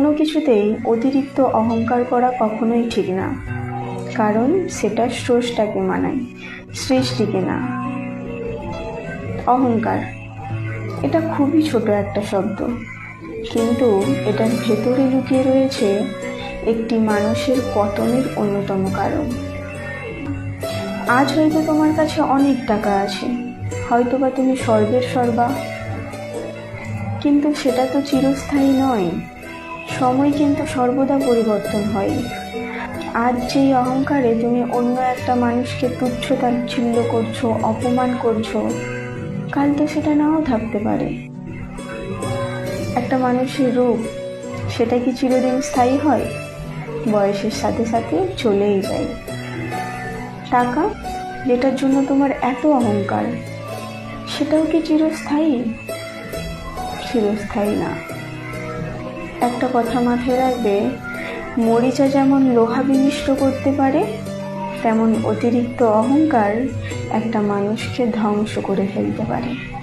কোনো কিছুতেই অতিরিক্ত অহংকার করা কখনোই ঠিক না। কারণ সেটা স্রষ্টাকে মানায়, সৃষ্টিকে না। অহংকার, এটা খুবই ছোট একটা শব্দ। কিন্তু এটার ভেতরে লুকিয়ে রয়েছে একটি মানুষের পতনের অন্যতম কারণ। আজ হয়তো তোমার কাছে অনেক টাকা আছে হয়তো বা তুমি সর্বের সর্বা। কিন্তু সেটা তো চিরস্থায়ী নয়। সময় কিন্তু সর্বদা পরিবর্তন হয়। আজ যেই অহংকারে তুমি অন্য একটা মানুষকে তুচ্ছ তাচ্ছিল্য করছ, অপমান করছ, কাল তো সেটা নাও থাকতে পারে। একটা মানুষের রূপ, সেটা কি চিরদিন স্থায়ী হয়? বয়সের সাথে সাথে চলেই যায়। টাকা, যেটার জন্য তোমার এত অহংকার, সেটাও কি চিরস্থায়ী? চিরস্থায়ী না। একটা কথা মাথায় রাখবে, মরিচা যেমন লোহা বিনিষ্ট করতে পারে, তেমন অতিরিক্ত অহংকার একটা মানুষকে ধ্বংস করে ফেলতে পারে।